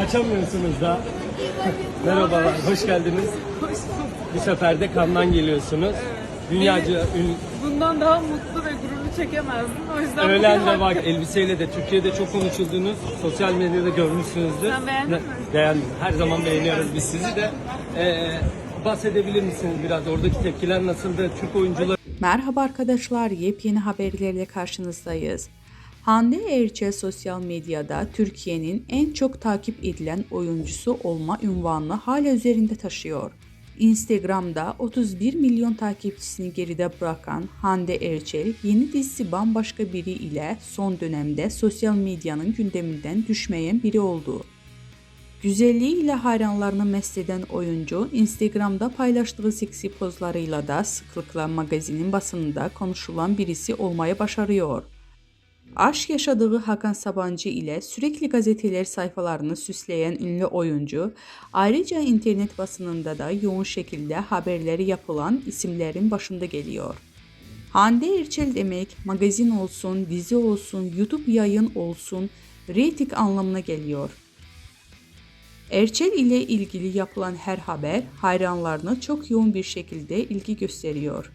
Kaçamıyorsunuz da. Merhabalar, hoş geldiniz. Hoş bulduk. Bu sefer de Kan'dan geliyorsunuz. Dünyaca ün, Bundan daha mutlu ve gururlu çekemezdim. O yüzden öğlen bugün de bak elbiseyle de Türkiye'de çok konuşulduğunuz, sosyal medyada görmüşsünüzdür. Sen beğendin mi? Beğendim. Her zaman beğeniyoruz biz sizi de. Ee, bahsedebilir misiniz biraz? Oradaki tepkiler nasıldı? Türk oyuncular Merhaba arkadaşlar, yepyeni haberlerle karşınızdayız. Hande Erçel sosyal medyada Türkiye'nin en çok takip edilen oyuncusu olma ünvanını hala üzerinde taşıyor. Instagram'da 31 milyon takipçisini geride bırakan Hande Erçel yeni dizisi bambaşka biri ile son dönemde sosyal medyanın gündeminden düşmeyen biri oldu. Güzelliğiyle hayranlarını mest eden oyuncu, Instagram'da paylaştığı seksi pozlarıyla da sıklıkla magazinin basınında konuşulan birisi olmaya başarıyor. Aşk yaşadığı Hakan Sabancı ile sürekli gazeteler sayfalarını süsleyen ünlü oyuncu, ayrıca internet basınında da yoğun şekilde haberleri yapılan isimlerin başında geliyor. Hande Erçel demek magazin olsun, dizi olsun, YouTube yayın olsun, reyting anlamına geliyor. Erçel ile ilgili yapılan her haber hayranlarına çok yoğun bir şekilde ilgi gösteriyor.